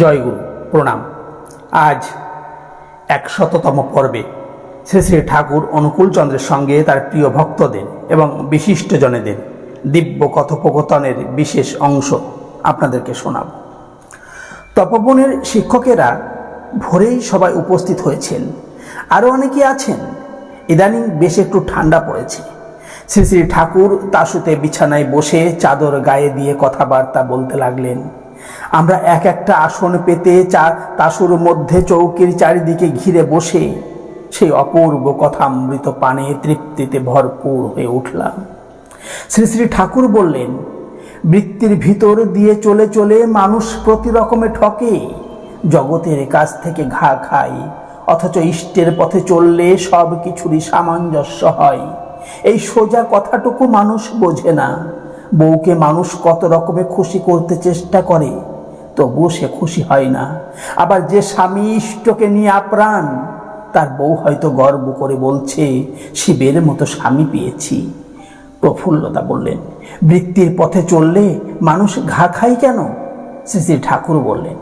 জয়গুরু, প্রণাম। আজ একশততম পর্বে শ্রী শ্রী ঠাকুর অনুকূলচন্দ্রের সঙ্গে তার প্রিয় ভক্তদের এবং বিশিষ্টজনেদের দিব্য কথোপকথনের বিশেষ অংশ আপনাদেরকে শোনাব। তপবনের শিক্ষকেরা ভোরেই সবাই উপস্থিত হয়েছেন। আরও অনেকে আছেন। ইদানিং বেশ একটু ঠান্ডা পড়েছে। শ্রী শ্রী ঠাকুর তাসুতে বিছানায় বসে চাদর গায়ে দিয়ে কথাবার্তা বলতে লাগলেন। আমরা এক একটা আসন পেতে চা তাসুর মধ্যে চৌকির চারিদিকে ঘিরে বসে সেই অপূর্ব কথামৃত পানে তৃপ্তিতে ভরপুর হয়ে উঠলাম। শ্রী শ্রী ঠাকুর বললেন, বৃত্তির ভিতর দিয়ে চলে চলে মানুষ প্রতি রকমে ঠকে। জগতের কাছ থেকে ঘা খায়, অথচ ইষ্টের পথে চললে সব কিছুরই সামঞ্জস্য হয়। এই সোজা কথাটুকু মানুষ বোঝে না। বউকে মানুষ কত রকমে খুশি করতে চেষ্টা করে, তবুও সে খুশি হয় না। আবার যে স্বামী ইষ্টকে নিয়ে আপ্রাণ, তার বউ হয়তো গর্ব করে বলছে, শিবের মতো স্বামী পেয়েছি। প্রফুল্লতা বললেন, বৃত্তির পথে চললে মানুষ ঘা খায় কেন? শ্রী শ্রী ঠাকুর বললেন,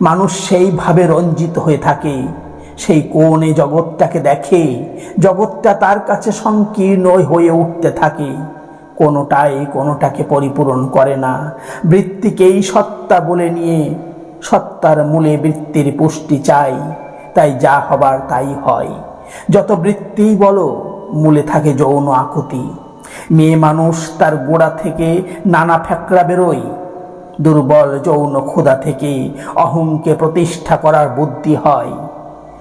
মানুষ সেইভাবে রঞ্জিত হয়ে থাকে, সেই কোণে জগৎটাকে দেখে, জগৎটা তার কাছে সংকীর্ণ হয়ে উঠতে থাকে। কোনোটাই কোনোটাকে পরিপূরণ করে না। বৃত্তিকেই সত্তা বলে নিয়ে সত্তার মূলে বৃত্তির পুষ্টি চাই, তাই যা হবার তাই হয়। যত বৃত্তিই বলো, মূলে থাকে যৌন আকুতি। মেয়ে মানুষ তার গোড়া থেকে নানা ফ্যাকড়া বেরোয়। দুর্বল যৌন ক্ষুধা থেকে অহংকে প্রতিষ্ঠা করার বুদ্ধি হয়।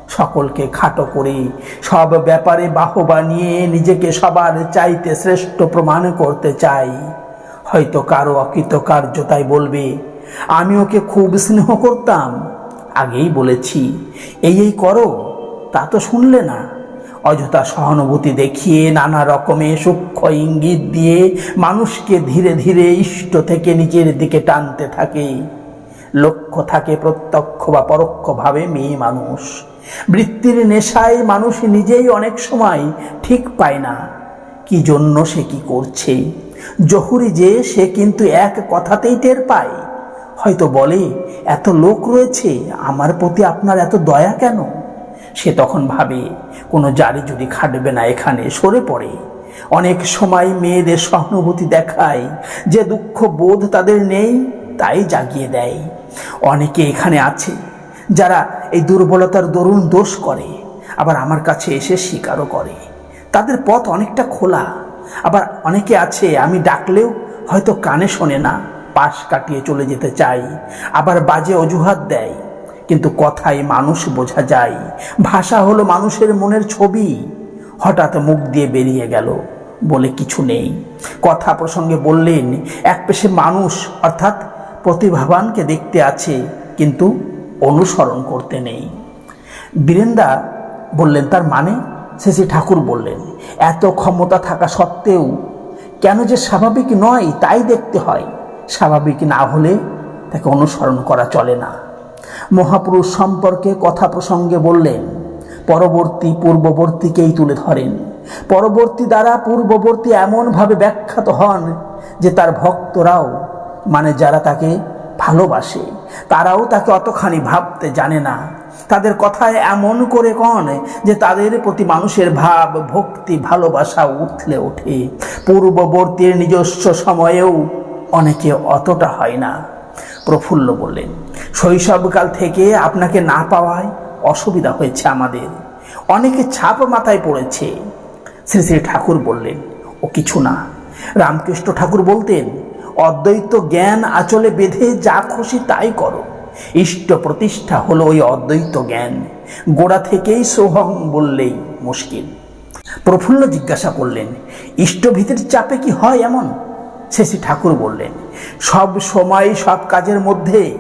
সকলকে খাটো করে। সব ব্যাপারে বাহবা নিয়ে নিজেকে সবার চাইতে শ্রেষ্ঠ প্রমাণ করতে চাই। হয়তো কারও অকৃতকার্যতাই বলবে, আমি ওকে খুব স্নেহ করতাম। আগেই বলেছি, এই এই করো, তা তো শুনলে না। অযথা সহানুভূতি দেখিয়ে নানা রকমের সূক্ষ্ম ইঙ্গিত দিয়ে মানুষকে ধীরে ধীরে ইষ্ট থেকে নিজের দিকে টানতে থাকে। লক্ষ্য থাকে প্রত্যক্ষ বা পরোক্ষভাবে মেয়ে মানুষ। বৃত্তির নেশায় মানুষ নিজেই অনেক সময় ঠিক পায় না। কি জন্য সে কি করছে? জহুরি যে, সে কিন্তু এক কথাতেই টের পায়। হয়তো বলে, এত লোক রয়েছে, আমার প্রতি আপনার এত দয়া কেন? সে তখন ভাবে, কোনো জারি জুরি খাটবে না, এখানে সরে পড়ে। অনেক সময় মেয়েদের সহানুভূতি দেখায়, যে দুঃখ বোধ তাদের নেই, তাই জাগিয়ে দেয়। অনেকে এখানে আছে যারা এই দুর্বলতার দরুণ দোষ করে, আবার আমার কাছে এসে স্বীকারও করে। তাদের পথ অনেকটা খোলা। আবার অনেকে আছে, আমি ডাকলেও হয়তো কানে শোনে না, পাশ কাটিয়ে চলে যেতে চাই, আবার বাজে অজুহাত দেয়। কিন্তু কথায় মানুষ বোঝা যায়, ভাষা হলো মানুষের মনের ছবি। হঠাৎ মুখ দিয়ে বেরিয়ে গেল বলে কিছু নেই। কথা প্রসঙ্গে বললেন, এক পেশে মানুষ, অর্থাৎ প্রতিভাবানকে দেখতে আছে, কিন্তু অনুসরণ করতে নেই। বীরেন্দা বললেন, তার মানে? শেষে ঠাকুর বললেন, এত ক্ষমতা থাকা সত্ত্বেও কেন যে স্বাভাবিক নয়, তাই দেখতে হয়। স্বাভাবিক না হলে তাকে অনুসরণ করা চলে না। মহাপুরুষ সম্পর্কে কথা প্রসঙ্গে বললেন, পরবর্তী পূর্ববর্তীকেই তুলে ধরেন। পরবর্তী দ্বারা পূর্ববর্তী এমনভাবে ব্যাখ্যাত হন যে তার ভক্তরাও মানে যারা তাকে ভালোবাসে। তারাও তাকে অতখানি ভাবতে জানে না। তাদের কথায় এমন করে কন যে তাদের প্রতি মানুষের ভাব, ভক্তি, ভালোবাসা উঠলে ওঠে। পূর্ববর্তীর নিজস্ব সময়েও অনেকে অতটা হয় না। প্রফুল্ল বললেন, শৈশবকাল থেকে আপনাকে না পাওয়ায় অসুবিধা হয়েছে আমাদের। অনেকে ছাপ মাথায় পড়েছে। শ্রী শ্রী ঠাকুর বললেন, ও কিছু না। রামকৃষ্ণ ঠাকুর বলতেন অদ্বৈত জ্ঞান আচলে বেঁধে যা খুশি তাই করো। ইষ্ট প্রতিষ্ঠা হলো ওই অদ্বৈত জ্ঞান। গোড়া থেকেই সোহং বললেই মুশকিল। প্রফুল্ল জিজ্ঞাসা করলেন, ইষ্টভীতির চাপে কি হয় এমন? শেষে ঠাকুর বললেন, সব সময় সব কাজের মধ্যে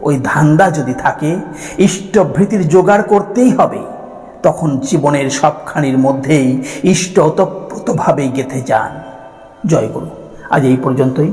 ওই ধান্দা যদি থাকে, ইষ্টভৃতির জোগাড় করতেই হবে। তখন জীবনের সবখানির মধ্যেই ইষ্ট ওতপ্রোতভাবেই গেঁথে যান। জয়গুরু আজ এই পর্যন্তই।